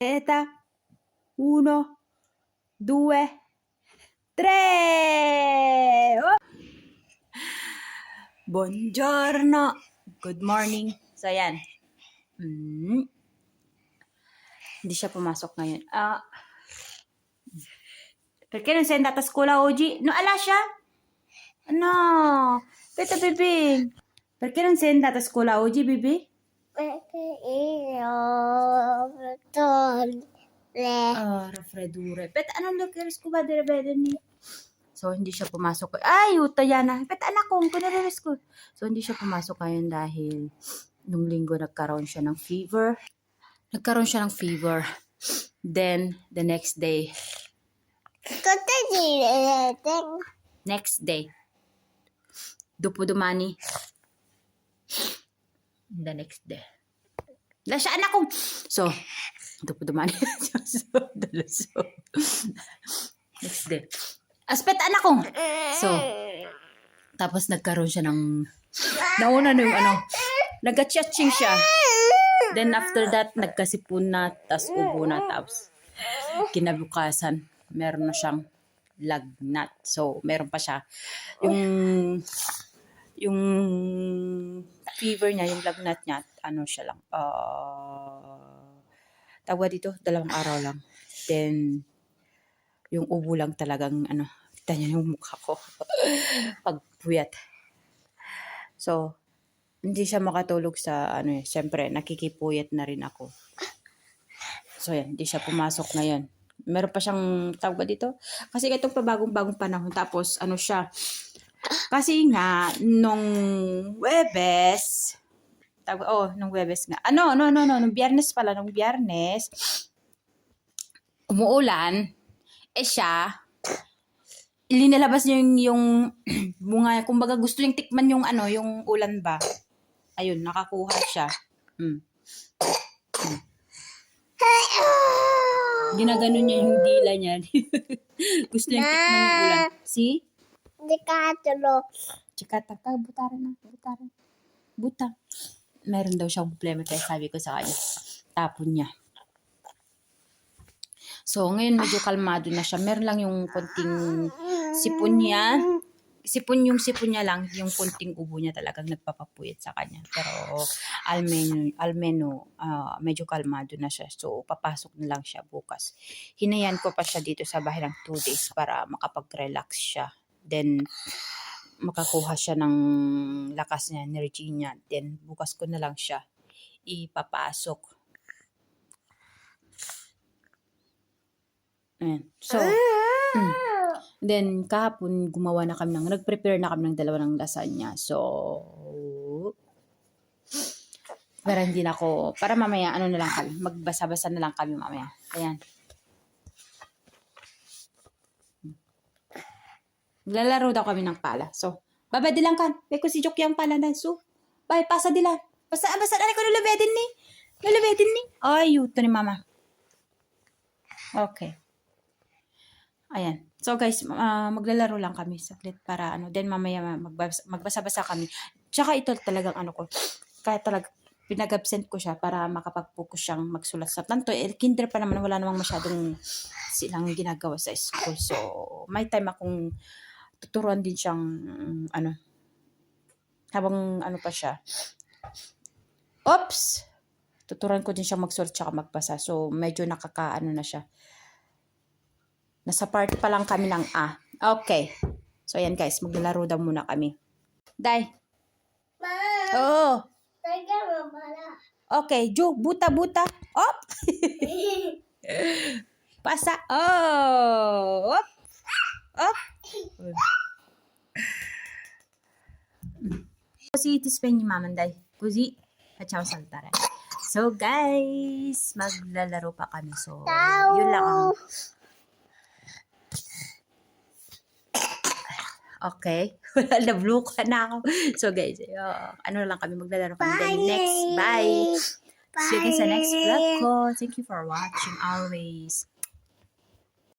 Eta. Uno. Due. Tre! Oh! Buongiorno! Good morning. So, ayan. Mm. Hindi siya pumasok ngayon. Ah. Perché non sei andata a scuola oggi? No, Alasha? No. Aspetta, bebè. Perché non sei andata a scuola oggi, bebè? Ah, raffreddure. Bet, anong lugar ko ba dire ni? So, hindi siya pumasok. Ay, uta yan na. Bet, anak ko, kunareres ko. So, hindi siya pumasok ngayon dahil nung linggo nagkaroon siya ng fever. Nagkaroon siya ng fever. Then, the next day, next day, dupo dumani. The next day. La siya anak ko. So, dupo dumani. so, dalaso. next day. Aspet anak ko. So, tapos nagkaroon siya ng nauna na yung ano, nagka-chatching siya. Then after that, nagkasipon na, tas ubo na, tapos kinabukasan, meron na siyang lagnat. So, meron pa siya. Yung, yung fever niya, yung lagnat niya, ano siya lang, uh, tawag dito, dalawang araw lang. Then, yung ubo lang talagang, ano, kita niya yung mukha ko. Pagpuyat. So, hindi siya makatulog sa, ano eh, syempre, nakikipuyat na rin ako. So, yan, hindi siya pumasok ngayon. Meron pa siyang tawag dito? Kasi itong pabagong-bagong panahon. Tapos, ano siya, kasi nga, nung Webes, tawag, oh, nung Webes nga. Ano, no, no, no, nung biyernes pala, nung biyernes, umuulan, eh siya, ilinalabas niya yung, yung bunga, kumbaga gusto niyang tikman yung ano, yung ulan ba. Ayun, nakakuha siya. Mm. Ginagano niya yung dila niya. gusto niyang tikman yung ulan. See? Di katlo. Chikata ka, butara na, butara. Buta. Meron daw siyang problema kaya sabi ko sa kanya, tapon niya. So, ngayon medyo kalmado na siya. Meron lang yung konting sipon niya. Sipon yung sipon niya lang, yung konting ubo niya talagang nagpapapuyat sa kanya. Pero almeno, almeno ah, medyo kalmado na siya. So, papasok na lang siya bukas. Hinayan ko pa siya dito sa bahay ng 2 days para makapag-relax siya. Then, makakuha siya ng lakas niya, energy niya. Then, bukas ko na lang siya ipapasok. Ayan. So, mm. then, kahapon, gumawa na kami ng, nag-prepare na kami ng dalawa ng lasagna. So, pero hindi na ako, para mamaya, ano na lang kami, magbasa-basa na lang kami mamaya. Ayan. Lalaro daw kami ng pala. So, babay dilang kan. May ko si Jok yung pala na. So, bay, pasa dila. Basta, basta, ano ko lulubedin ni? Lulubedin ni? Ay, yuto ni mama. Okay. Ayan. So guys, ah, maglalaro lang kami saglit para ano. Then mamaya magbasa- magbasa-basa kami. Tsaka ito talagang ano ko. Kaya talaga pinag-absent ko siya para makapag-focus siyang magsulat sa tanto. Eh, kinder pa naman wala namang masyadong silang ginagawa sa school. So, may time akong tuturuan din siyang ano habang ano pa siya. Oops! Tuturuan ko din siyang magsulat tsaka magbasa. So, medyo nakakaano na siya. Nasa part pa lang kami ng A. Okay. So, ayan guys. Maglalaro daw muna kami. Day. Ma, Oo. taga mo pala. Okay. Ju, buta, buta. Op! Pasa. Oh! Op! Op! Così ti spegni mamanday. Così facciamo saltare. So guys, maglalaro pa kami. So, yun lang ang Okay. Wala na blue ka na ako. So guys, uh, ano lang kami maglalaro kami. Then next, bye. See you sa next vlog ko. Thank you for watching always.